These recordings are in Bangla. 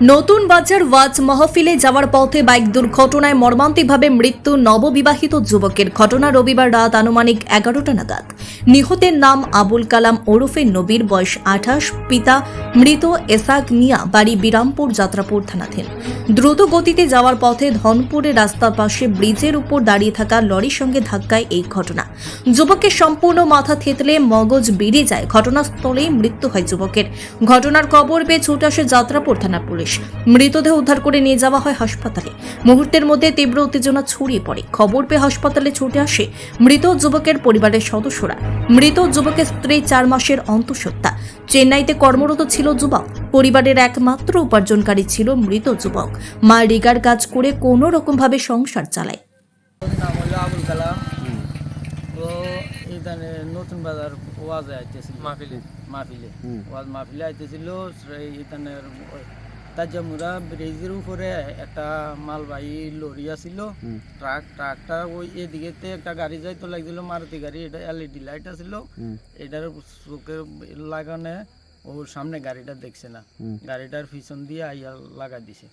নতুন বাজার ওয়াজ মাহফিলে যাওয়ার পথে বাইক দুর্ঘটনায় মর্মান্তিকভাবে মৃত্যু নববিবাহিত যুবকের ঘটনা রবিবার রাত আনুমানিক এগারোটা নাগাদ। নিহতের নাম আবুল কালাম ওরফে নবীর বয়স আঠাশ, পিতা মৃত এসাক মিয়া, বাড়ি বিরামপুর, যাত্রাপুর থানাধীন। দ্রুত গতিতে যাওয়ার পথে ধনপুরের রাস্তার পাশে ব্রিজের উপর দাঁড়িয়ে থাকা লরির সঙ্গে ধাক্কায় এই ঘটনা। যুবকের সম্পূর্ণ মাথা থেতলে মগজ বেড়ে যায়। ঘটনাস্থলেই মৃত্যু হয় যুবকের। ঘটনার খবর পেয়ে ছুটে আসে যাত্রাপুর থানার পুলিশ। মৃতদেহ উদ্ধার করে নিয়ে যাওয়া হয় হাসপাতালে। মুহূর্তের মধ্যে তীব্র উত্তেজনা ছড়িয়ে পড়ে। খবর পেয়ে হাসপাতালে ছুটে আসে মৃত যুবকের পরিবারের সদস্যরা। মৃত যুবকের স্ত্রী চার মাসের অন্তঃসত্ত্বা। চেন্নাইতে কর্মরত ছিল যুবক। পরিবারের একমাত্র উপার্জনকারী ছিল মৃত যুবক। মা রিগার কাজ করে কোনো রকমভাবে সংসার চালায়। এখানে নতুন বাজার ওয়াজে আইতেছিল। মাহফিলে। মাহফিলে। ওয়াজ মাহফিলে আইতেছিল। সেই এখানে তাজামুরা ব্রিজের উপরে একটা মালবাহী লরি আছিল ট্রাক ট্রাকটা ওই এদিকেতে একটা গাড়ি যাইতো লাগছিল মারুতি গাড়ি এটা এলইডি লাইট আছিল এটার চোখে লাগানে ওর সামনে গাড়িটা দেখছে না। গাড়িটার পিছন দিয়ে আইয়া লাগা দিছে।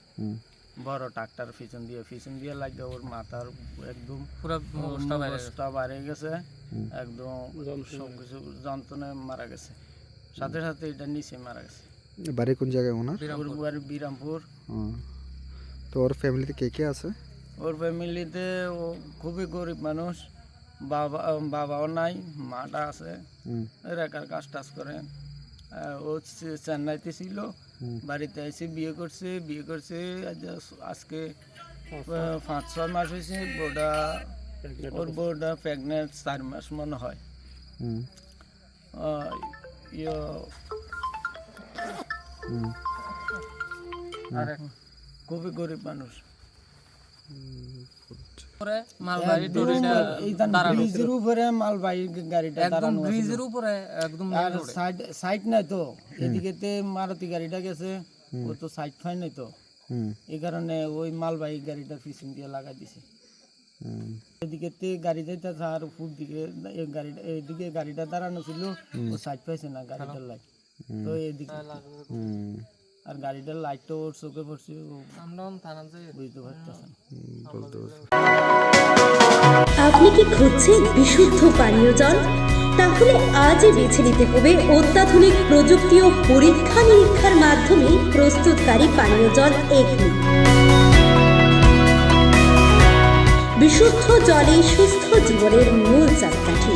বড় ট্রাকটার পিছন দিয়ে পিছন দিয়ে লাগে ওর মাথার একদম পুরো মগজটা বাইরে গেছে। একদম সবকিছু যন্ত্রণায় মারা গেছে। সাথে সাথে এটা নিচে মারা গেছে। বাড়ি কোন জায়গায় ওনার? বাড়ি বিরামপুর। তো ওর ফ্যামিলিতে কে কে আছে? ওর ফ্যামিলিতে ও খুবই গরিব মানুষ। বাবা বাবাও নাই মাটা আছে। হুম, কাজ টাজ করে। ও চেন্নাইতে ছিল। বাড়িতে এসে বিয়ে করছে। বিয়ে করছে আজ- আজকে পাঁচ ছয় মাস হয়েছে। বউটা ওর বউটা প্রেগনেন্ট চার মাস মনে হয়। ইয়ে হুম। খুবই গরিব মানুষ। মালবাহী ব্রিজের উপরে মালবাহী গাড়িটা দাঁড়ানো ব্রিজের উপরে একদম আর সাইড সাইড নাই তো? এদিকেতে মারুতি গাড়িটা গেছে ও তো সাইড ফাই নাই তো? এই কারণে ওই মালবাহী গাড়িটা পিছন দিয়ে লাগাই দিছে। এদিকে গাড়ি আর উপর দিকে এই গাড়িটা এদিকে গাড়িটা দাঁড়ানো ছিল ও সাইড পাইছে না গাড়িটার লাইট। তো এদিকে আর গাড়িটার লাইটটা ওর চোখে পড়ছে। বুঝতে পারতেছে না হুম, বলতে আপনি কি খুঁজছেন বিশুদ্ধ পানীয় জল? তাহলে আজই বেছে নিতে হবে অত্যাধুনিক প্রযুক্তি ও পরীক্ষা নিরীক্ষার মাধ্যমে প্রস্তুতকারী পানীয় জল এগনি। বিশুদ্ধ জলে সুস্থ জীবনের মূল Acme